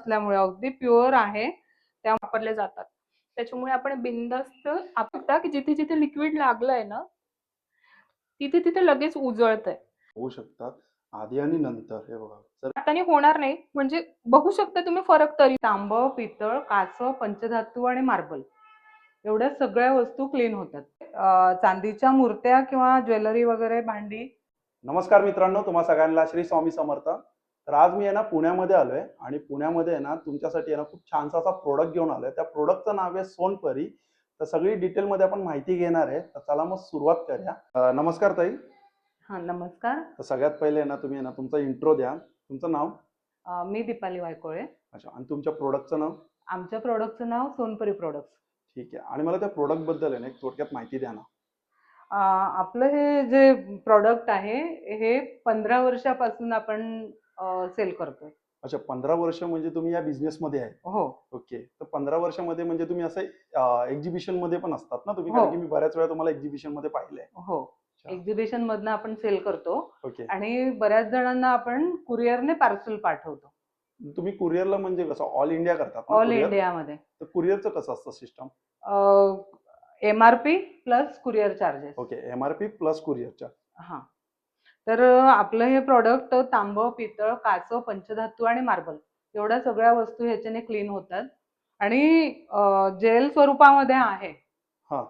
असल्यामुळे अगदी प्युअर आहे त्या वापरले जातात. त्याच्यामुळे आपण बिंदास्त आपटा की जिथे जिथे लिक्विड लागलंय ना तिथे तिथे लगेच उजळतंय. होऊ शकतात. आधी आणि नंतर हे बघा. हाताने होणार नाही म्हणजे बघू शकता तुम्ही फरक तरी. तांब पितळ काच पंचधातू आणि मार्बल एवढ्या सगळ्या वस्तू क्लीन होतात. अं, चांदीच्या मूर्त्या किंवा ज्वेलरी वगैरे भांडी. नमस्कार मित्रांनो तुम्हा सगळ्यांना श्री स्वामी समर्थ. तर आज मी आहे ना पुण्यामध्ये आलोय आणि पुण्यामध्ये आहे ना तुमच्यासाठी आहे ना खूप छानसा असा प्रोडक्ट घेऊन आलोय. त्या प्रोडक्टचं नाव आहे सोनपरी. तर सगळी डिटेलमध्ये आपण माहिती घेणार आहे. तर चला मग सुरुवात करूया. नमस्कार ताई. हा नमस्कार. तर सगळ्यात पहिले आहे ना तुम्ही आहे ना तुमचा इंट्रो द्या. तुमचं नाव? अं, मी दीपाली वायकोळे. अच्छा आणि तुमच्या प्रोडक्टचं नाव? आमच्या प्रोडक्टचं नाव सोनपरी प्रोडक्ट्स ठीक आहे. आणि मला त्या प्रोडक्टबद्दल आहे ना एक थोडक्यात माहिती द्या ना. आपलं हे जे प्रोडक्ट आहे हे पंधरा वर्षापासून आपण सेल करतोय. अच्छा पंधरा वर्ष म्हणजे तुम्ही या बिझनेसमध्ये आहे? हो. ओके. तर पंधरा वर्षामध्ये म्हणजे तुम्ही असं एक्झिबिशनमध्ये पण असतात ना तुम्ही? हो. कारण की मी बऱ्याच वेळा तुम्हाला एक्झिबिशनमध्ये पाहिलंय. हो. एक्झिबिशन मधनं आपण सेल करतो. ओके. आणि बऱ्याच जणांना आपण कुरिअरने पार्सल पाठवतो. तुम्ही कुरिअरला म्हणजे कसं? ऑल इंडिया करतात ना ऑल courier? इंडियामध्ये तर कुरिअरचं कसं असतं system M R P plus courier charges okay. M R P plus कुरिअरच्या हा. तर आपलं हे प्रॉडक्ट तांब पितळ काच पंचधातू आणि मार्बल एवढ्या सगळ्या वस्तू ह्याच्याने क्लीन होतात. आणि जेल स्वरूपामध्ये आहे. हा.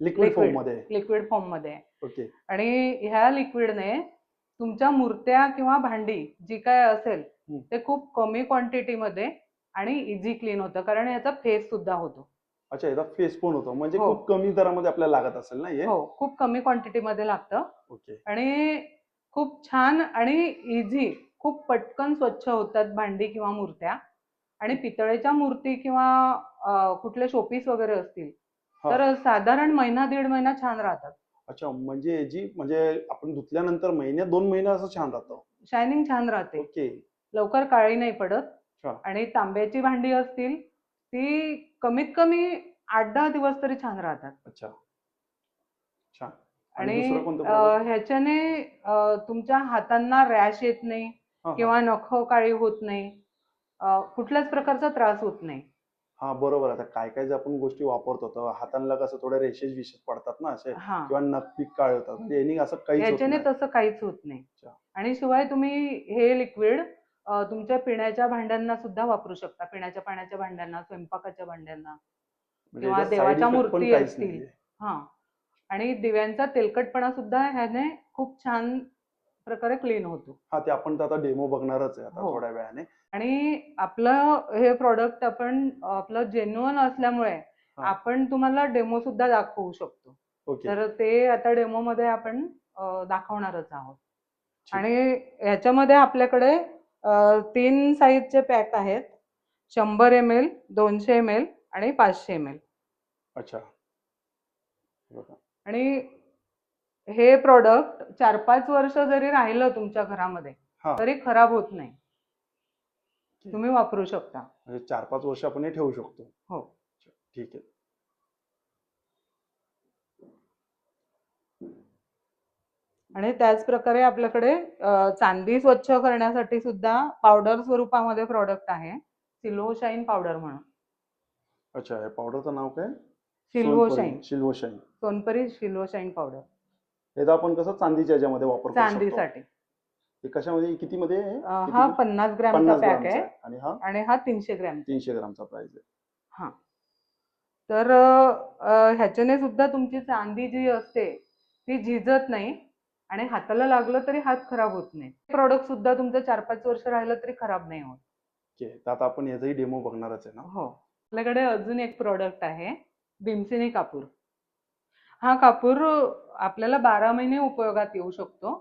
लिक्विड. फॉर्ममध्ये. लिक्विड फॉर्ममध्ये. आणि ह्या लिक्विडने तुमच्या मूर्त्या किंवा भांडी जी काय असेल. ते खूप कमी क्वांटिटीमध्ये आणि इझी क्लीन होतं. कारण याचा फेस सुद्धा होतो. अच्छा याचा फेस पण होतो. म्हणजे हो. खूप कमी दरामध्ये आपल्याला लागत असेल ना हे? खूप कमी क्वांटिटीमध्ये लागतं. आणि खूप छान आणि इझी खूप पटकन स्वच्छ होतात भांडी किंवा मूर्त्या. आणि पितळेच्या मूर्ती किंवा कुठले शोपीस वगैरे असतील. तर साधारण महिना दीड महिना छान राहतात. अच्छा म्हणजे जी म्हणजे आपण धुतल्यानंतर महिन्यात दोन महिने असं छान राहतं. शायनिंग छान राहते. ओके. लवकर काळी नाही पडत. आणि तांब्याची भांडी असतील ती कमीत कमी आठ दहा दिवस तरी छान राहतात. अच्छा. आणि? ह्याच्याने तुमच्या हातांना रॅश येत नाही. किंवा नख काळी होत नाही कुठल्याच प्रकारचा त्रास होत नाही हा बरोबर आता काय काय जे आपण गोष्टी वापरतो तर हातांना कसं थोडे रेशेस विशेष पडतात ना असे किंवा नख पीक काळे होतात म्हणजे यांनी असं ह्याच्याने नाही. तसं काहीच होत नाही. आणि शिवाय तुम्ही हे लिक्विड तुमच्या पिण्याच्या भांड्यांना सुद्धा वापरू शकता पिण्याच्या पाण्याच्या भांड्यांना स्वयंपाकाच्या भांड्यांना म्हणजे किंवा देवाच्या मूर्ती असतील. हा आणि दिव्यांचा तेलकटपणा सुद्धा ह्याने खूप छान प्रकारे क्लीन होतो हा ते आपण तर आता डेमो बघणारच आहे आता हो. थोड्या वेळाने आणि आपलं हे प्रॉडक्ट आपण आपलं जेन्युअन असल्यामुळे हा. आपण तुम्हाला डेमो सुद्धा दाखवू शकतो ओके तर ते आता डेमो मध्ये आपण अं, दाखवणारच आहोत ठीक. आणि ह्याच्यामध्ये आपल्याकडे अं, तीन साईजचे पॅक आहेत शंभर एम एल दोनशे एम एल आणि पाचशे एम एल अच्छा बघा. आणि हे प्रोडक्ट चार पाच वर्ष जरी राहिलं तुमच्या घरामध्ये हा. तरी खराब होत नाही. तुम्ही वापरू शकता. म्हणजे चार पाच वर्ष आपण हे ठेवू शकतो. हो. ठीक आहे. आणि त्याच प्रकारे आपल्याकडे अ, चांदी स्वच्छ करण्यासाठी सुद्धा पावडर स्वरूपामध्ये प्रॉडक्ट आहे. सिल्व्हो शाईन पावडर म्हणून. अच्छा या पावडरचं नाव काय? Silvo Sonpari, shine Silvo shine Sonpari Silvo shine powder याचा आपण कसं चांदीच्या याच्यामध्ये वापर करू शकतो? चांदीसाठी. हे कशामध्ये किती मध्ये आहे? अ, किती हा? पन्नास ग्रॅमचा पॅक ग्रामचा आहे. आहे. आणि हा? आणि हा तीनशे ग्रॅम तीनशे ग्रामचा प्राइस आहे. तर अ, ह्याच्याने सुद्धा तुमची चांदी जी असते ती झिजत नाही. आणि हाताला लागलं तरी हात खराब होत नाही. प्रॉडक्ट सुद्धा तुमचं चार पाच वर्ष राहिलं तरी खराब नाही होत. ओके. तर आता आपण याचाही डेमो बघणारच आहे ना? हो. आपल्याकडे अजून एक प्रॉडक्ट आहे. भीमसेनी कापूर. हा कापूर आपल्याला बारा महिने उपयोगात येऊ शकतो.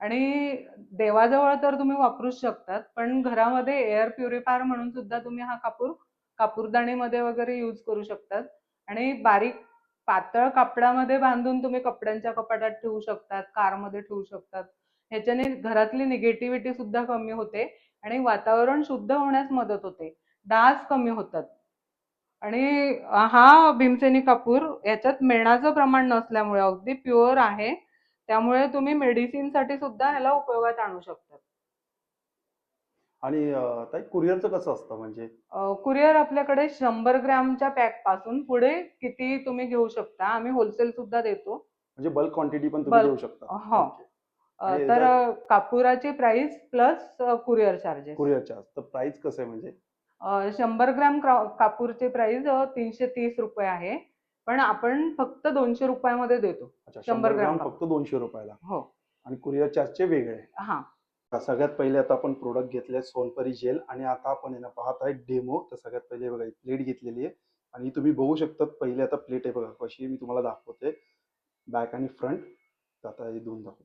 आणि देवाजवळ तर तुम्ही वापरूच शकतात पण घरामध्ये एअर प्युरिफायर म्हणून सुद्धा तुम्ही हा कापूर कापूरदाणीमध्ये वगैरे यूज करू शकतात. आणि बारीक पातळ कापडामध्ये बांधून तुम्ही कपड्यांच्या कपाटात ठेवू शकतात कारमध्ये ठेवू शकतात. ह्याच्याने घरातली निगेटिव्हिटी सुद्धा कमी होते आणि वातावरण शुद्ध होण्यास मदत होते. डास कमी होतात. आणि हा भीमसेनी कापूर याच्यात मेणाचं प्रमाण नसल्यामुळे अगदी प्युअर आहे. त्यामुळे तुम्ही मेडिसिनसाठी सुद्धा ह्याला उपयोगात आणू शकतात आणि ताई कुरिअरचं कसं असतं म्हणजे? कुरिअर आपल्याकडे शंभर ग्रॅमच्या पॅकपासून पुढे किती तुम्ही घेऊ शकता. आम्ही होलसेल सुद्धा देतो. म्हणजे बल्क क्वांटिटी पण तुम्ही देऊ शकता. हो. आणि तर कापुराची price plus courier charges courier charge तर प्राइस कसं आहे म्हणजे? शंभर ग्रॅम कापूरची प्राइस तीनशे तीस रुपये आहे. पण आपण फक्त दोनशे रुपयामध्ये देतो. अच्छा 100 शंभर ग्रॅम फक्त दोनशे रुपयाला. हो. आणि कुरिअर चार्जचे वेगळे. हा. सगळ्यात पहिले आता आपण प्रोडक्ट घेतले सोनपरी जेल आणि आता आपण आहे ना पाहत आहे डेमो तर सगळ्यात पहिले बघा प्लेट घेतलेली आहे. आणि तुम्ही बघू शकता पहिले आता प्लेट आहे बघा कशी मी तुम्हाला दाखवते. बॅक आणि फ्रंट आता हे दोन दाखव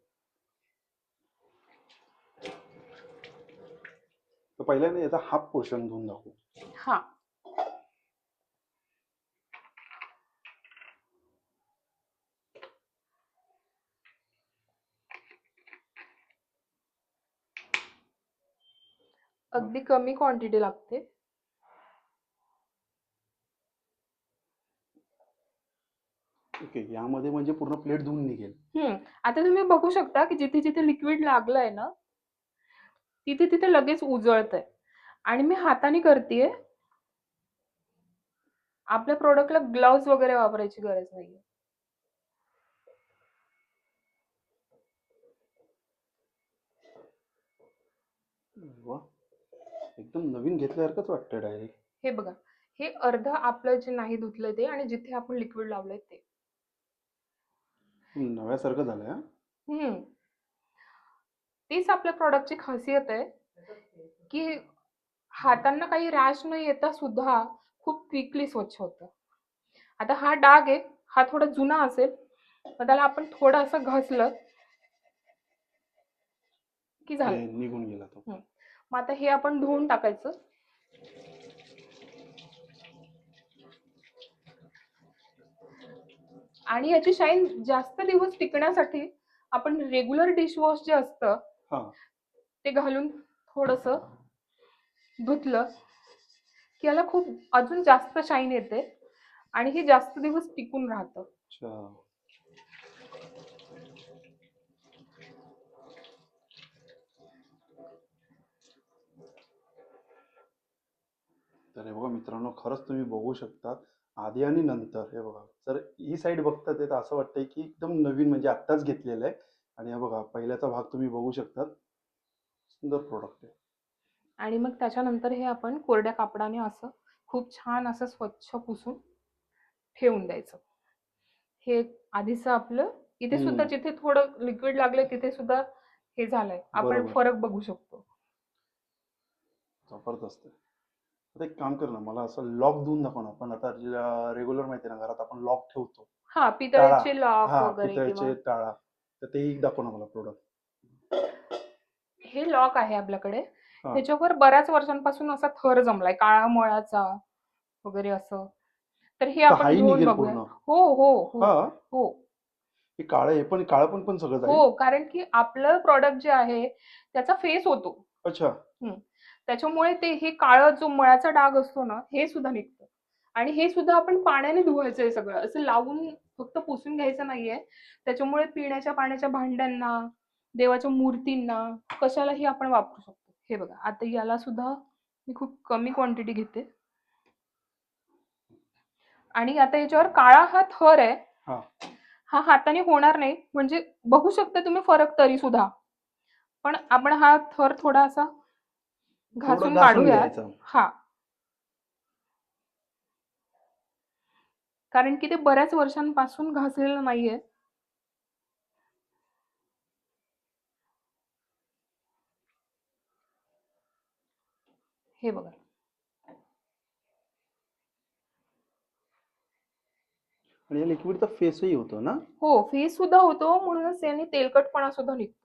तर पहिल्याने याचा हाफ पोर्शन धुवून दाखवू. हा. अगदी कमी क्वांटिटी लागते. ओके यामध्ये म्हणजे पूर्ण प्लेट धुवून निघेल. हम्म आता तुम्ही बघू शकता की जिथे जिथे लिक्विड लागलंय ना तिथे तिथे लगेच उजळतंय. आणि मी हाताने करतेय. आपल्या प्रोडक्टला ग्लव्स वगैरे वापरायची गरज नाहीये. वा. एकदम नवीन घेतल्यासारखंच वाटतं डायरेक्ट हे बघा हे अर्ध आपलं जे नाही धुतलंय ते आणि जिथे आपण लिक्विड लावलंय ते. नव्यासारखं झालंय हा? हम्म. तीच आपल्या प्रॉडक्टची खासियत आहे की हातांना काही रॅश न येता सुद्धा खूप क्विकली स्वच्छ होतं. आता हा डाग आहे हा थोडा जुना असेल मग त्याला आपण थोडं असं घसलं की झालं. निघून गेला तो. मग आता हे आपण धुवून टाकायचं. आणि याची शाईन जास्त दिवस टिकण्यासाठी आपण रेग्युलर डिशवॉश जे असतं ते घालून थोडस धुतलं की याला खूप अजून जास्त शाईन येते आणि हे जास्त दिवस टिकून राहतं. अच्छा. तर हे बघा मित्रांनो खरंच तुम्ही बघू शकता आधी आणि नंतर. हे बघा जर ही साईड बघता ते तर असं वाटतंय की एकदम नवीन म्हणजे आत्ताच घेतलेलं आहे. आणि हा बघा पहिल्याचा भाग तुम्ही बघू शकता सुंदर प्रोडक्ट आहे. आणि मग त्याच्यानंतर हे आपण कोरड्या कापडाने असं खूप छान असं स्वच्छ पुसून ठेवून द्यायचं. हे आधीच आपलं इथे सुद्धा. जिथे थोडं लिक्विड लागलंय तिथे सुद्धा हे झालंय. आपण. फरक बघू शकतो. जबरदस्त आता एक काम कर ना मला असं लॉक देऊन दाखव ना आपण आता रेग्युलर माहिती ना घरात आपण लॉक ठेवतो. हा पितळेचे लॉक वगैरे पितळेचे टाळा. तर तेही दाखव ना मला प्रोडक्ट हे लॉक आहे आपल्याकडे. त्याच्यावर बऱ्याच वर्षांपासून असा थर जमलाय काळा मळाचा वगैरे असं. तर हे आपण हाही घेऊन निघेल बघूया. पूर्ण. हो हो हो. हा. हो. हे काळं हे पण काळं पण पण सगळं जाईल. हो कारण की आपलं प्रॉडक्ट जे आहे त्याचा फेस होतो. अच्छा. त्याच्यामुळे ते हे काळं जो मळ्याचा डाग असतो ना हे सुद्धा निघतं. आणि हे सुद्धा आपण पाण्याने धुवायचं आहे सगळं. असं लावून फक्त पुसून घ्यायचं नाहीये. त्याच्यामुळे पिण्याच्या पाण्याच्या भांड्यांना देवाच्या मूर्तींना कशालाही आपण वापरू शकतो. हे बघा आता याला सुद्धा मी खूप कमी क्वांटिटी घेते. आणि आता याच्यावर काळा हा थर आहे. हा. हाताने होणार नाही. म्हणजे बघू शकता तुम्ही फरक तरी सुद्धा. पण आपण हा थर थोडासा थोडं घासून घासून काढूया. घ्यायचं. हा. कारण की ते बऱ्याच वर्षांपासून घासलेलं नाहीये. हे बघा. आणि या लिक्विडचा फेसही होतो ना? हो फेस सुद्धा होतो म्हणूनच याने तेलकटपणा सुद्धा निघतो.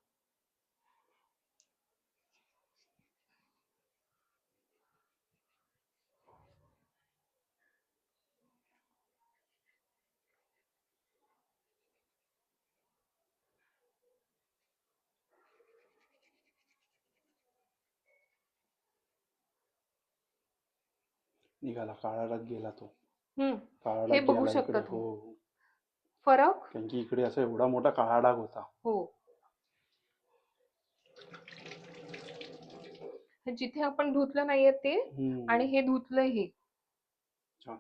निघाला काळा डाग गेला तो. हम्म. काळा हे डाग बघू गेला शकता इकडे तुम्ही. हो. फरक? कारण की इकडे असा एवढा मोठा काळा डाग होता. हो. हे जिथे आपण धुतलं नाहीये ते हम्म. आणि हे धुतलंय हे छान.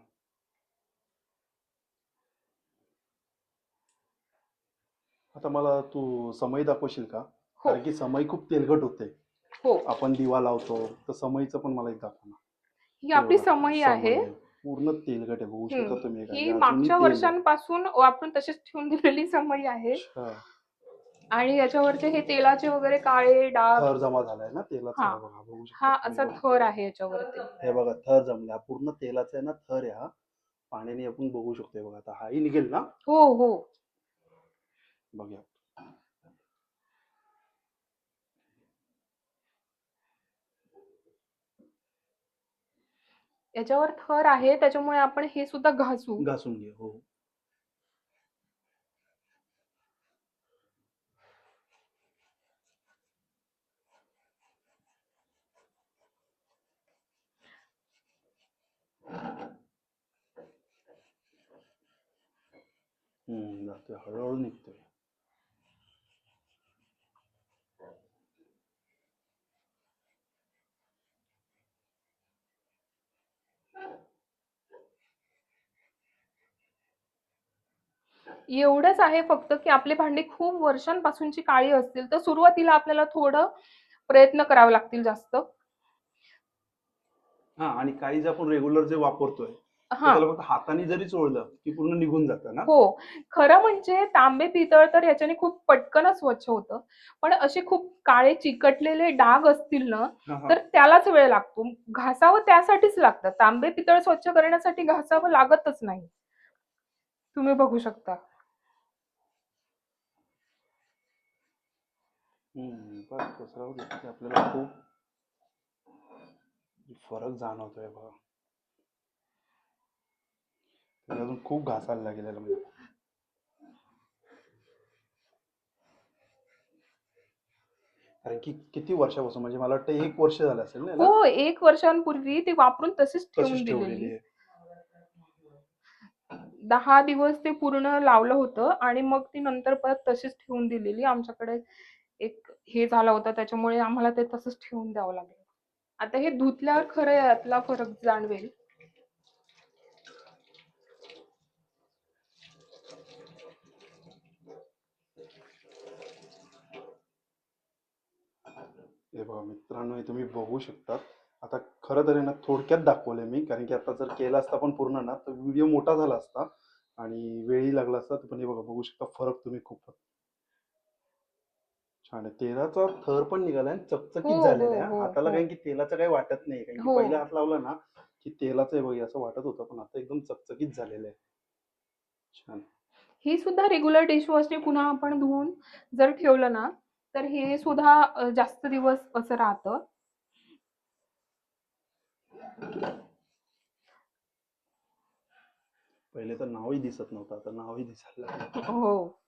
आता मला तू समय दाखवशील का? हो. कारण की समय खूप तेलकट होते. हो. आपण दिवा लावतो तर समईचं पण मला एक दाखव ना. ही आपली हे बघा, समई आहे. पूर्ण तेलकट आहे बघू. शकता तुम्ही ही. मागच्या. वर्षांपासून वापरून तशीच ठेवून दिलेली समई आहे. आणि याच्यावरचे हे तेलाचे वगैरे काळे डाग थर जमा झालाय ना तेलाचा? बघा बघू शकता हा असा बघा. थर आहे याच्यावरती. हे बघा थर जमला. पूर्ण तेलाचा आहे ना थर आहे हा पाण्याने आपण बघू शकतो हे बघा. आता हाही निघेल ना? हो हो. बघूया. याच्यावर थर आहे त्याच्यामुळे आपण हे सुद्धा घासू. घासून घे हो. हळूहळू निघतोय. एवढंच आहे फक्त की आपली भांडी खूप वर्षांपासूनची काळी असतील तर सुरुवातीला आपल्याला थोडं प्रयत्न करावे लागतील जास्त. हा आणि काही जे आपण रेग्युलर जे वापरतोय हा. हाताने जरी चोळलं की पूर्ण निघून जातं ना? हो. खरं म्हणजे तांबे पितळ तर याच्याने खूप पटकन स्वच्छ होतं. पण असे खूप काळे चिकटलेले डाग असतील ना. तर त्यालाच वेळ लागतो. घासावं त्यासाठीच लागतं. तांबे पितळ स्वच्छ करण्यासाठी घासावं लागतच नाही. तुम्ही बघू शकता. बस की आपल्याला खूप फरक जाणवतोय बघा. अजून खूप घासायला लागेल याला म्हणजे. कारण की किती वर्षापासून म्हणजे मला वाटतं एक वर्ष झालं असेल ना? हो एक वर्षांपूर्वी ती वापरून तशीच ठेवून दिलेली. दहा दिवस ते पूर्ण लावलं होतं आणि मग ती नंतर परत तशीच ठेवून दिलेली. आमच्याकडे एक हे झालं होतं त्याच्यामुळे आम्हाला ते तसंच ठेवून द्यावं लागलं. आता हे धुतल्यावर खरं यातला फरक जाणवेल. हे बघा मित्रांनो हे तुम्ही बघू शकता आता खरं तर ना थोडक्यात दाखवलंय मी कारण की आता जर केला असता पण पूर्ण ना तर व्हिडिओ मोठा झाला असता आणि वेळही लागला असता पण हे बघा बघू शकता फरक तुम्ही खूप छान आहे. तेलाचा थर पण निघालाय आणि चकचकीत हो, झालेला हो, आहे हो, हाताला हो. काही की तेलाचं काही वाटत नाही. कारण की हो. पहिला हात लावला ना की तेलाचं आहे बघा असं वाटत होतं पण आता एकदम चकचकीत झालेलं आहे. छान. ही सुद्धा रेग्युलर डिशवॉशने पुन्हा आपण धुवून जर ठेवलं ना तर हे सुद्धा अ, जास्त दिवस असं राहतं. पहिले तर नावही दिसत नव्हतं आता नावही दिसायला लागलं. हो.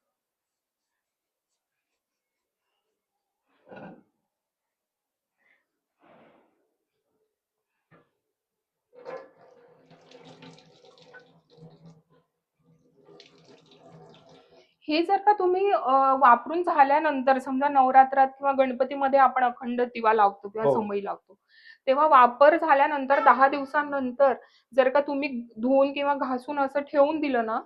हे जर का तुम्ही वापरून झाल्यानंतर समजा नवरात्रात किंवा गणपतीमध्ये आपण अखंड दिवा लावतो किंवा हो. समई लावतो तेव्हा वापर झाल्यानंतर दहा दिवसांनंतर जर का तुम्ही धुवून किंवा घासून असं ठेवून दिलं ना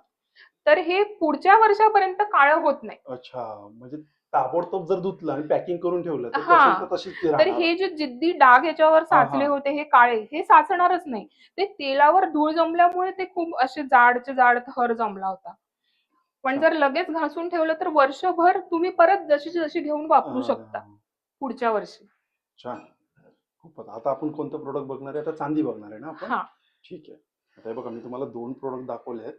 तर हे पुढच्या वर्षापर्यंत काळं होत नाही अच्छा म्हणजे ताबडतोब जर धुतलं आणि पॅकिंग करून ठेवलं तर हा. तर. हे जे जिद्दी डाग याच्यावर साचले. होते हे काळे हे साचणारच नाही ते तेलावर धूळ जमल्यामुळे ते खूप असे जाडचे जाड थर जमला होता पण जर लगेच घासून ठेवलं तर वर्षभर तुम्ही परत जशी जशी घेऊन वापरू शकता हा. पुढच्या वर्षी. छान. खूपच. आता आपण कोणतं प्रोडक्ट बघणार आहे? आता चांदी बघणार आहे ना आपण? हा. ठीक आहे. आता हे बघा मी तुम्हाला दोन प्रोडक्ट दाखवले आहेत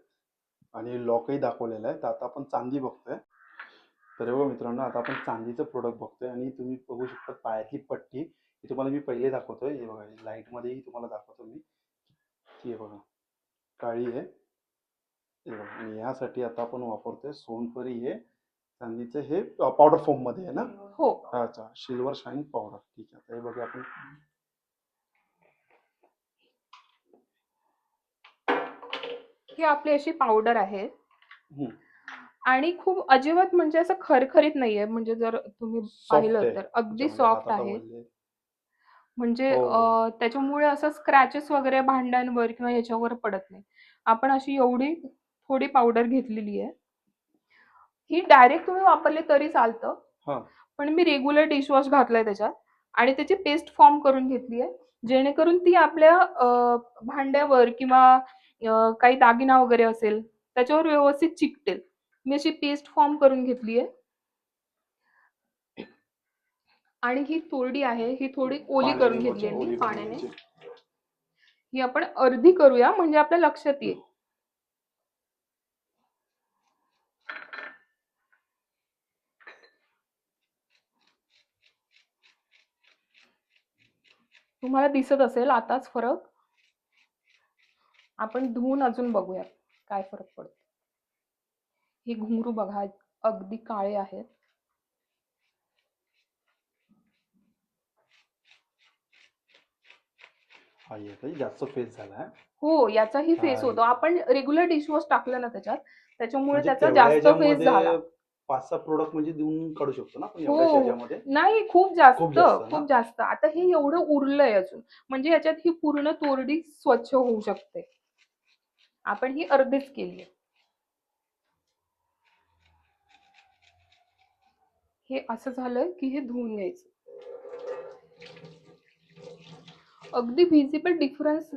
आणि लॉकही दाखवलेलं आहे. तर आता आपण चांदी बघतोय. तर हे बघा मित्रांनो आता आपण चांदीचं प्रोडक्ट बघतोय आणि तुम्ही बघू शकता पायातली पट्टी. ही तुम्हाला मी पहिले दाखवतोय. हे बघा लाईटमध्येही तुम्हाला दाखवतो मी. ती आहे बघा काळी आहे. हे आणि यासाठी आता आपण वापरतोय सोनपरी हे चांदीचं हे पावडर फॉर्ममध्ये आहे ना? हो. अच्छा. सिल्वर शाईन पावडर ठीक आहे. हे बघा आपण. ही आपली अशी पावडर आहे. आणि खूप अजिबात म्हणजे असं खरखरीत नाहीये. म्हणजे जर तुम्ही पाहिलं. तर अगदी म्हणजे सॉफ्ट हातात आहे. म्हणजे हो. अं, त्याच्यामुळे असं स्क्रॅचेस वगैरे भांड्यांवर किंवा याच्यावर पडत नाही. आपण अशी एवढी थोडी पावडर घेतलेली आहे. ही डायरेक्ट तुम्ही वापरली तरी चालतं. पण मी रेग्युलर डिशवॉश घातलंय त्याच्यात आणि त्याची पेस्ट फॉर्म करून घेतली आहे. जेणेकरून ती आपल्या भांड्यावर किंवा काही दागिना वगैरे असेल त्याच्यावर व्यवस्थित चिकटेल. मी अशी पेस्ट फॉर्म करून घेतली आहे. आणि ही तोरडी आहे ही थोडी ओली करून पाण्याने घेतली आहे पाण्याने. ही आपण अर्धी करूया म्हणजे आपल्या लक्षात येईल. तुम्हाला दिसत असेल आताच फरक. आपण धुवून अजून बघूया काय फरक पडतो. हे घुंगरू बघा अगदी काळे आहेत. हा जास्त फेस झालाय हो. याचाही फेस. होतो. आपण रेग्युलर डिशवॉश टाकलं ना त्याच्यात त्याच्यामुळे म्हणजे त्याचा जास्त फेस झाला. पाच सहा प्रोडक्ट म्हणजे देऊन काढू शकतो ना आपण हो. नाही खूप जास्त खूप जास्त ना? खूप जास्त. आता हे एवढं उरलंय अजून. म्हणजे याच्यात ही पूर्ण तोरडी स्वच्छ होऊ शकते. आपण ही अर्धीच केली हे असं झालं की हे धुवून घ्यायचं. अगदी व्हिजिबल डिफरन्स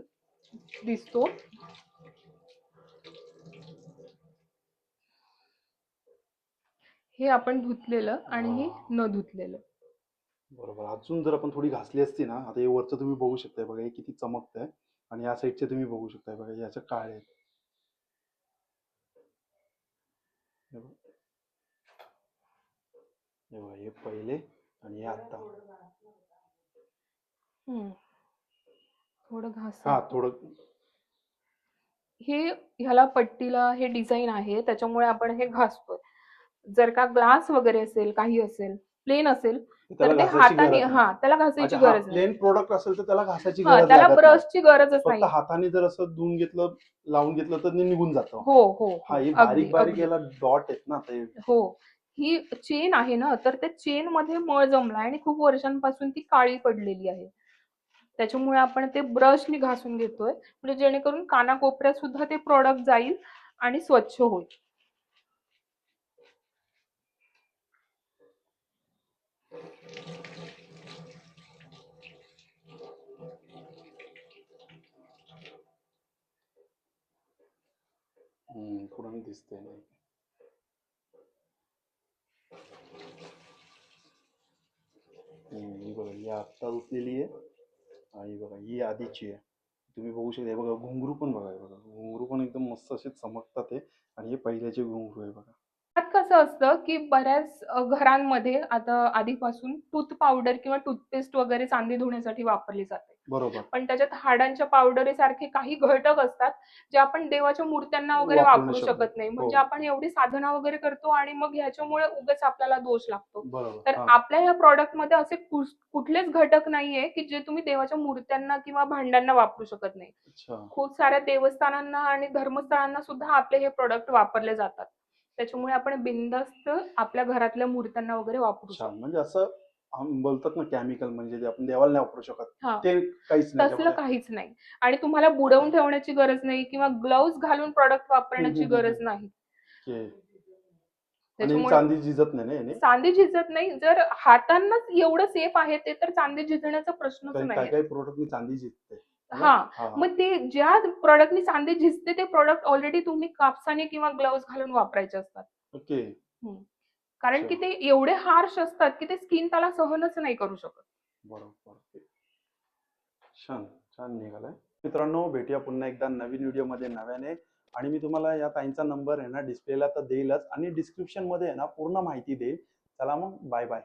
दिसतो. हे आपण धुतलेलं आणि हे न धुतलेलं. बरोबर. अजून जर आपण थोडी घासली असती ना आता हे वरचं तुम्ही बघू शकताय बघा हे किती चमकतंय आणि या साईडचे तुम्ही बघू शकताय बघा याच्या काळे आहेत. हे पहिले आणि हे आता. थोडं घास. हा थोडं. हे ह्याला पट्टीला हे डिझाईन आहे त्याच्यामुळे आपण हे घासतोय. जर का ग्लास वगैरे असेल काही असेल प्लेन असेल तर ते हाताने हा त्याला घासायची गरज नाही. प्लेन प्रोडक्ट असेल तर त्याला घासायची गरज त्याला. ब्रशची गरजच नाही. हाताने जर असं धुवून घेतलं लावून घेतलं तर ते निघून जातं. हो हो. हा बारीक बारीक. याला डॉट आहेत ना ते. हो. ही चेन आहे ना तर त्या चेन मध्ये मळ जमलाय आणि खूप वर्षांपासून ती काळी पडलेली आहे. त्याच्यामुळे आपण ते ब्रशनी घासून घेतोय. म्हणजे जेणेकरून कानाकोपऱ्यात सुद्धा ते प्रॉडक्ट जाईल आणि स्वच्छ होईल. हम्म, पूर्ण दिसते नाही ही बघा ही आत्ता उचलेली आहे आणि बघा ही आधीची आहे तुम्ही बघू शकता हे बघा घुंगरू पण बघा बघा घुंगरू पण एकदम मस्त असे चमकतात हे आणि हे पहिल्याचे घुंगरू आहे बघा त्यात कसं असतं की बऱ्याच घरांमध्ये आता आधीपासून टूथ पावडर किंवा टूथपेस्ट वगैरे चांदी धुण्यासाठी वापरली जाते. बरोबर. पण त्याच्यात हाडांच्या पावडरी सारखे काही घटक असतात जे आपण देवाच्या मूर्त्यांना वगैरे वापरू शकत. नाही. म्हणजे हो. आपण एवढी साधना वगैरे करतो आणि मग ह्याच्यामुळे उगाच आपल्याला दोष लागतो. बरोबर. तर. आपल्या या प्रॉडक्टमध्ये असे कुठलेच घटक नाहीये की जे तुम्ही देवाच्या मूर्त्यांना किंवा भांड्यांना वापरू शकत नाही. खूप साऱ्या देवस्थानांना आणि धर्मस्थळांना सुद्धा आपले हे प्रोडक्ट वापरले जातात. त्याच्यामुळे आपण बिंदास्त आपल्या घरातल्या मूर्त्यांना वगैरे वापरू शकतो. छान म्हणजे असं आम- बोलतात ना केमिकल म्हणजे जे आपण देवाला नाही वापरू शकत हा. ते काहीच नाही तसलं. काहीच नाही. आणि तुम्हाला बुडवून ठेवण्याची गरज नाही किंवा ग्लोव्ज घालून प्रॉडक्ट वापरण्याची हम्म, हम्म, गरज नाही. ओके. आणि त्याच्यामुळे चांदी झिजत नाही ना याने? चांदी झिजत नाही. जर हातांनाच एवढं सेफ आहे ते तर चांदी झिजण्याचा प्रश्नच काही नाही काही प्रोडक्ट चांदी झिजते. हा. मग ते ज्या प्रॉडक्टनी चांदी झिजते ते प्रॉडक्ट ऑलरेडी तुम्ही कापसाने किंवा ग्लोव्ज घालून वापरायचे असतात. ओके. कारण की ते एवढे हार्श असतात की ते स्किन त्याला सहनच नाही करू शकत. बरोबर. छान छान निघालाय. मित्रांनो भेटूया पुन्हा एकदा नवीन व्हिडिओमध्ये नव्याने. आणि मी तुम्हाला या ताईंचा नंबर आहे ना डिस्प्लेला तर देईलच. आणि डिस्क्रिप्शनमध्ये ना पूर्ण माहिती देईल. चला मग बाय बाय